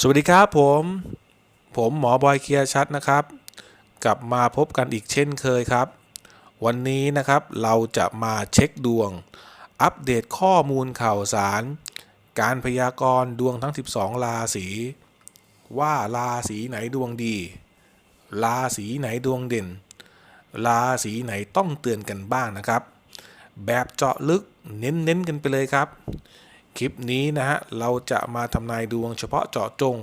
สวัสดีครับผม ผมหมอบอยเคียชัดนะครับ กลับมาพบกันอีกเช่นเคยครับ วันนี้นะครับเราจะมาเช็คดวง อัปเดตข้อมูลข่าวสาร การพยากรณ์ดวงทั้ง 12 ราศีว่าราศีไหนดวงดี ราศีไหนดวงเด่น ราศีไหนต้องเตือนกันบ้างนะครับ แบบเจาะลึกเน้นๆกันไปเลยครับ คลิปนี้นะฮะ เราจะมาทำนายดวงเฉพาะเจาะจง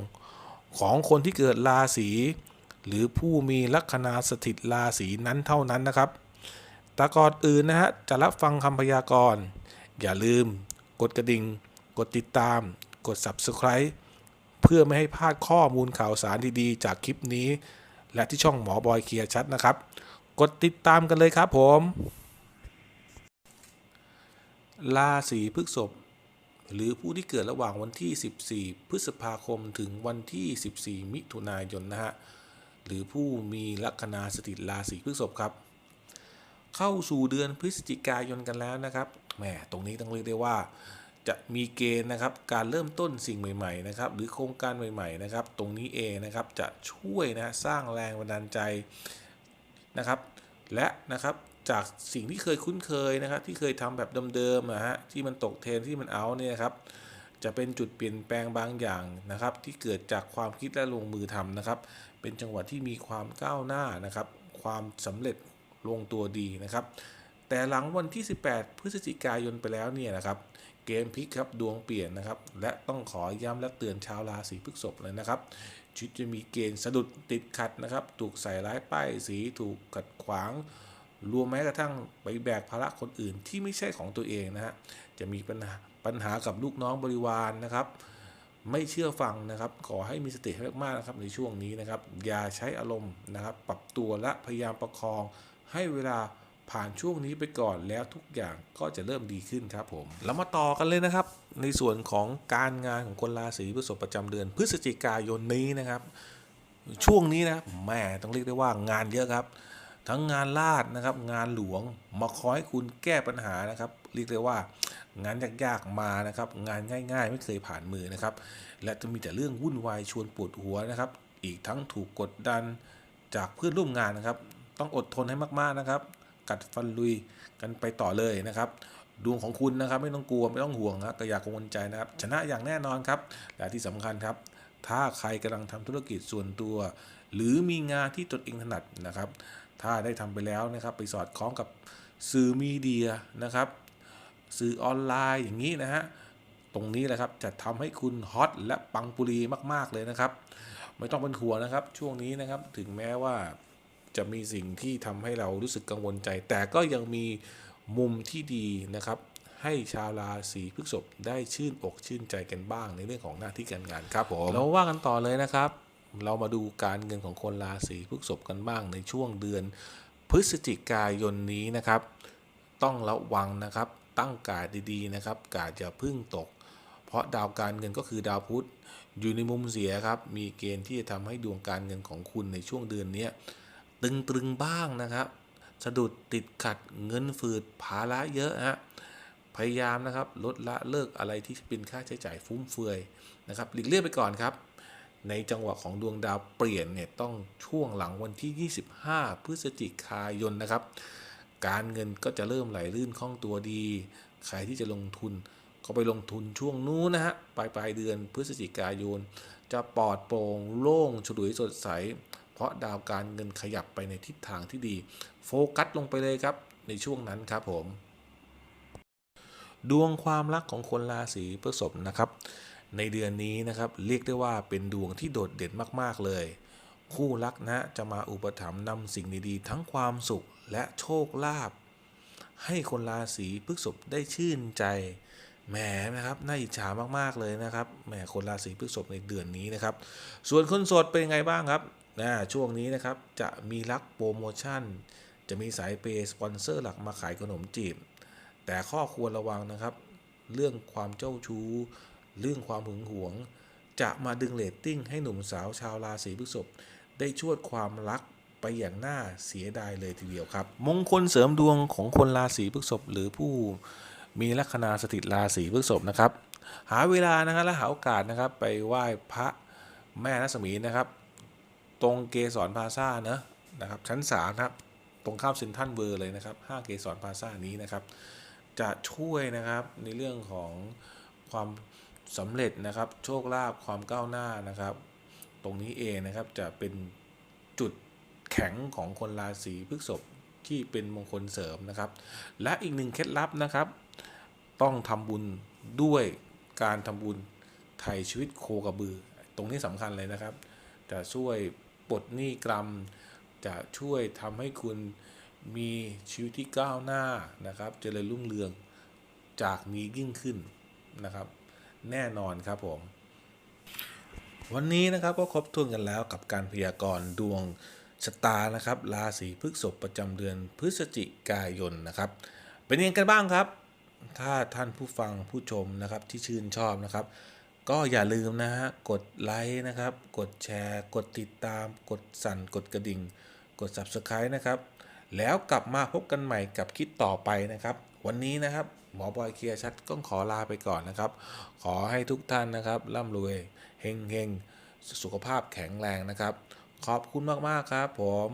ของคนที่เกิดราศีหรือผู้มีลัคนาสถิตราศีนั้นเท่านั้นนะครับ แต่ก่อนอื่นนะฮะ จะรับฟังคำพยากรณ์ อย่าลืม กดกระดิ่ง กดติดตาม กด Subscribe เพื่อไม่ให้พลาดข้อมูลข่าวสารดีๆ จากคลิปนี้ และที่ช่องหมอบอยเคลียร์ชัดนะครับ กดติดตามกันเลยครับผม ราศีพฤษภ หรือผู้ที่เกิดระหว่างวันที่ 14 พฤษภาคมถึงวันที่ 14 มิถุนายนนะฮะหรือผู้มีลัคนาสถิตราศีพฤษภครับ เข้าสู่เดือนพฤศจิกายนกันแล้วนะครับแหมตรงนี้ต้องเรียกได้ว่า จะมีเกณฑ์นะครับการเริ่มต้นสิ่งใหม่ๆนะครับหรือโครงการใหม่ๆนะครับ ตรงนี้เองนะครับจะช่วยนะสร้างแรงบันดาลใจนะครับ และนะครับ จากสิ่งที่เคยคุ้นเคยนะครับ ที่เคยทำแบบเดิมๆนะฮะที่มันตกเทรนที่มันเอาเนี่ยครับ จะเป็นจุดเปลี่ยนแปลงบางอย่างนะครับ ที่เกิดจากความคิดและลงมือทำนะครับ เป็นจังหวะที่มีความก้าวหน้านะครับ ความสำเร็จลงตัวดีนะครับ แต่หลังวันที่ 18 พฤศจิกายนไปแล้วเนี่ยนะครับ เกมพลิกครับดวงเปลี่ยนนะครับ และต้องขอย้ำและเตือนชาวราศีพฤษภเลยนะครับชีวิตจะมีเกณฑ์สะดุดติดขัดนะครับ ถูกใส่ร้ายป้ายสีถูกขัดขวาง รวมแม้กระทั่งไปแบกภาระคนอื่นที่ไม่ใช่ของตัวเองนะฮะจะมีปัญหาปัญหากับลูกน้องบริวารนะครับ ไม่เชื่อฟังนะครับ ขอให้มีสติให้มากๆนะครับในช่วงนี้นะครับ อย่าใช้อารมณ์นะครับ ปรับตัวและพยายามประคอง ให้เวลาผ่านช่วงนี้ไปก่อนแล้วทุกอย่างก็จะเริ่มดีขึ้นครับผมแล้วมาต่อกันเลยนะครับ ในส่วนของการงานของคนราศีพฤษภประจำเดือน พฤศจิกายนนี้นะครับ ช่วงนี้นะแหม่ต้องเรียกได้ว่างานเยอะครับ ทั้งงานลาดนะครับ งานหลวงมาคอยให้คุณแก้ปัญหานะครับ เรียกได้ว่างานยากๆมานะครับ งานง่าย ๆ ไม่เคยผ่านมือนะครับ และจะมีแต่เรื่องวุ่นวายชวนปวดหัวนะครับ อีกทั้งถูกกดดันจากเพื่อนร่วมงานนะครับ ต้องอดทนให้มากๆนะครับ กัดฟันลุยกันไปต่อเลยนะครับดวงของคุณนะครับ ไม่ต้องกลัวไม่ต้องห่วงนะก็อย่ากังวลใจนะครับ ชนะอย่างแน่นอนครับ และที่สำคัญครับ ถ้าใครกำลังทำธุรกิจส่วนตัว หรือมีงานที่ตนเองถนัดนะครับ ถ้าได้ทำไปแล้วนะครับไปสอดคล้องกับสื่อมีเดียนะครับ สื่อออนไลน์อย่างนี้นะฮะตรงนี้แหละครับจะทำให้คุณฮอตและปังปุรีมาก ๆ เลยนะครับ ไม่ต้องเป็นห่วงนะครับ ช่วงนี้นะครับถึงแม้ว่าจะมีสิ่งที่ทำให้เรารู้สึกกังวลใจ แต่ก็ยังมีมุมที่ดีนะครับ ให้ชาวราศีพฤษภได้ชื่นอกชื่นใจกันบ้างในเรื่องของหน้าที่การงานครับผมเราว่ากันต่อเลยนะครับ เรามาดูการเงินของคนราศีพฤษภกันบ้างในช่วงเดือน พฤศจิกายนนี้นะครับ ต้องระวังนะครับตั้งการดดีๆนะครับ การอย่าพึ่งตก เพราะดาวการเงินก็คือดาวพุธอยู่ในมุมเสียครับ มีเกณฑ์ที่จะทำให้ดวงการเงินของคุณในช่วงเดือนเนี้ยตึง ๆ บ้างนะครับ สะดุดติดขัดเงินฝืดภาระเยอะฮะ พยายามนะครับลดละเลิกอะไรที่เป็นค่าใช้จ่ายฟุ่มเฟือยนะครับหลีกเลี่ยงไปก่อนครับ ในจังหวะของดวงดาวเปลี่ยนเนี่ยต้องช่วงหลังวันที่ 25 พฤศจิกายนนะครับ การเงินก็จะเริ่มไหลลื่นคล่องตัวดี ใครที่จะลงทุนก็ไปลงทุนช่วงนู้นนะฮะปลายปลายเดือนพฤศจิกายน จะปลอดโปร่งโล่งฉลุยสดใส เพราะดาวการเงินขยับไปในทิศทางที่ดี โฟกัสลงไปเลยครับในช่วงนั้นครับผม ดวงความรักของคนราศีพฤษภนะครับ ในเดือนนี้นะครับเรียกได้ว่าเป็นดวงที่โดดเด่นมากๆเลย คู่รักนะจะมาอุปถัมภ์นำสิ่งดีๆ ทั้งความสุขและโชคลาภให้คนราศีพฤษภได้ชื่นใจแหมนะครับน่าอิจฉามากๆเลยนะครับแหมคนราศีพฤษภในเดือนนี้นะครับ ส่วนคนโสดเป็นไงบ้างครับนะช่วงนี้นะครับจะมีรักโปรโมชั่น จะมีสายเปย์สปอนเซอร์หลักมาขายขนมจีบ แต่ข้อควรระวังนะครับ เรื่องความเจ้าชู้ เรื่องความหึงหวง จะมาดึงเรตติ้งให้หนุ่มสาวชาวราศีพฤษภได้ชวดความรักไปอย่างน่าเสียดายเลยทีเดียวครับ มงคลเสริมดวงของคนราศีพฤษภหรือผู้มีลัคนาสถิตราศีพฤษภนะครับ หาเวลานะครับและหาโอกาสนะครับ ไปไหว้พระแม่รัศมีนะครับ ตรงเกสรพาซ่าเนะนะครับ ชั้นสามครับตรงข้ามเซ็นทรัลเวอร์เลยนะครับห้างเกสรพาซ่านี้นะครับ จะช่วยนะครับในเรื่องของความสำเร็จนะครับ โชคลาภความก้าวหน้านะครับ ตรงนี้เองนะครับจะเป็นจุดแข็งของคนราศีพฤษภที่เป็นมงคลเสริมนะครับ และอีกหนึ่งเคล็ดลับนะครับ ต้องทำบุญด้วยการทำบุญไถ่ชีวิตโคกระบือ ตรงนี้สำคัญเลยนะครับ จะช่วยปลดหนี้กรรม จะช่วยทำให้คุณ มีชีวิตที่ก้าวหน้านะครับเจริญรุ่งเรืองจากนี้ยิ่งขึ้นนะครับ แน่นอนครับผม วันนี้นะครับก็ครบถ้วนกันแล้วกับการพยากรณ์ดวงชะตานะครับ ราศีพฤษภประจำเดือนพฤศจิกายนนะครับ เป็นยังไงกันบ้างครับ ถ้าท่านผู้ฟังผู้ชมนะครับที่ชื่นชอบนะครับ ก็อย่าลืมนะฮะกดไลค์นะครับ กดแชร์ กดติดตาม กดสั่นกดกระดิ่ง กด Subscribe นะครับ แล้วกลับมาพบกันใหม่กับคลิปต่อไปนะครับ วันนี้นะครับ หมอบอยเคลียร์ชัดต้องขอลาไปก่อนนะครับ ขอให้ทุกท่านนะครับร่ำรวยเฮงเฮงสุขภาพแข็งแรงนะครับ ขอบคุณมากๆครับผม